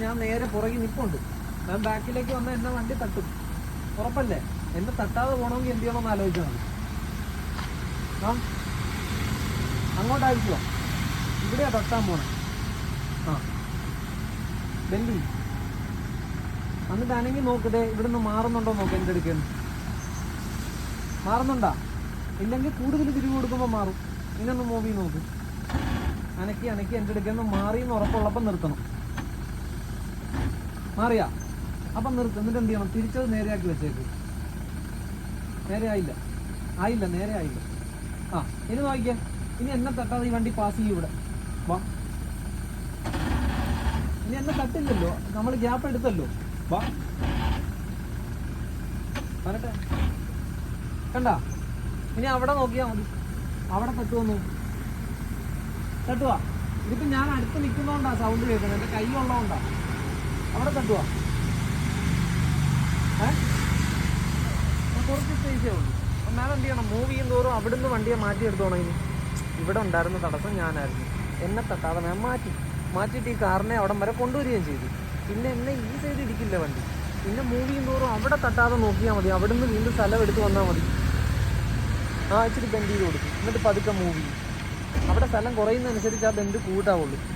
ഞാൻ നേരെ പുറകിൽ നിൽപ്പുണ്ട് ഞാൻ ബാക്കിലേക്ക് വന്നാൽ എന്നെ വണ്ടി തട്ടും. ഉറപ്പല്ലേ? എന്നെ തട്ടാതെ പോകണമെങ്കിൽ എന്ത് ചെയ്യണമെന്ന് ആലോചിച്ചാൽ മതി. ആ അങ്ങോട്ടായിരിക്കുമോ ഇവിടെയാ തട്ടാൻ പോണേ. ആ. ഡൽഹി. അനങ്ങി നോക്കട്ടെ ഇവിടുന്ന് മാറുന്നുണ്ടോ നോക്ക് എന്റെ അടുക്കൽ മാറുന്നുണ്ടാ? ഇല്ലെങ്കിൽ കൂടുതൽ തിരിവ് കൊടുക്കുമ്പോൾ മാറും. ഇങ്ങനൊന്ന് മൂവി നോക്ക്. അനക്കി അനക്കി എന്റെ അടുക്കൽ നിന്ന് മാറി എന്ന് ഉറപ്പുള്ളപ്പം നിർത്തണം. മാറിയാ. അപ്പം നിർത്ത്. എന്നിട്ട് എന്ത് ചെയ്യണം? തിരിച്ചത് നേരെയാക്കി വെച്ചേക്ക്. നേരെ ആയില്ല ആയില്ല നേരെ ആയില്ല ആ ഇനി നോക്കിക്കേ. ഇനി എന്നെ തട്ടാതെ ഈ വണ്ടി പാസ് ചെയ്യും ഇവിടെ. വാ. ഇനി എന്നെ തട്ടില്ലല്ലോ. നമ്മൾ ഗ്യാപ്പ് എടുത്തല്ലോ. വാ. വരട്ടെ. കണ്ട? ഇനി അവിടെ നോക്കിയാ മതി. അവിടെ തട്ടുവന്നു തട്ടുവാ. ഇതിപ്പോ ഞാൻ അടുത്ത് നിൽക്കുന്നോണ്ടാ സൗണ്ട് കേൾക്കുന്നത്. എന്റെ കൈ ഉള്ളതുകൊണ്ടാ അവിടെ ഏ? കുറച്ച് സ്പേസേ ഉള്ളൂ. മാം എന്ത് ചെയ്യണം? മൂവ് ചെയ്യും തോറും അവിടുന്ന് വണ്ടിയെ മാറ്റിയെടുത്തോണം ഇനി. ഇവിടെ ഉണ്ടായിരുന്ന തടസ്സം ഞാനായിരുന്നു. എന്നെ തട്ടാതെ ഞാൻ മാറ്റി. മാറ്റിയിട്ട് ഈ കാറിനെ അവിടം വരെ കൊണ്ടുവരികയും ചെയ്തു. പിന്നെ എന്നെ ഈ സൈഡ് ഇടിക്കില്ല വണ്ടി. പിന്നെ മൂവ് ചെയ്യും തോറും അവിടെ തട്ടാതെ നോക്കിയാൽ മതി. അവിടുന്ന് വീണ്ടും സ്ഥലം എടുത്ത് വന്നാൽ മതി. ആ ഇച്ചിരി ബെൻഡ് ചെയ്ത് കൊടുക്കും എന്നിട്ട് പതുക്കെ മൂവ് ചെയ്യും. അവിടെ സ്ഥലം കുറയുന്നതനുസരിച്ച് ആ ബെൻഡ് കൂട്ടാവുള്ളൂ.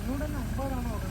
ഒന്നുകൂടെ നോക്കണ്ടേ